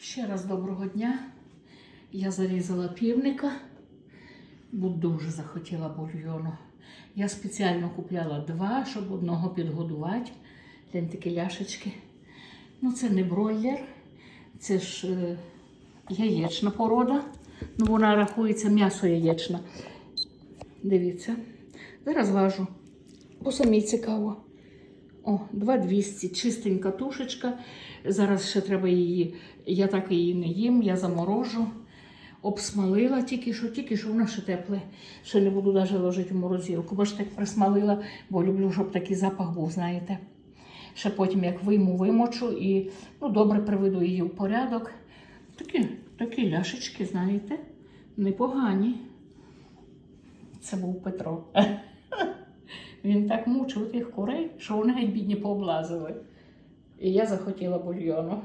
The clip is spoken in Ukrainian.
Ще раз доброго дня. Я зарізала півника, бо дуже захотіла бульйону. Я спеціально купляла два, щоб одного підгодувати. Глянь такі ляшечки. Ну, це не бройлер, це ж е, яєчна порода. Ну, вона рахується м'ясо яєчне. Дивіться. Зараз важу. Бо самі цікаво. О, 2200, чистенька тушечка. Зараз ще треба її, я так її не їм, я заморожу. Обсмалила тільки що, тільки що вона ще тепле. Ще не буду навіть ложити в морозилку, ж так присмалила, бо люблю, щоб такий запах був, знаєте. Ще потім, як вийму, вимочу і ну, добре приведу її в порядок. Такі, такі ляшечки, знаєте, непогані. Це був Петро. Він так мучив тих курей, що вони геть бідні пооблазили. І я захотіла бульйону.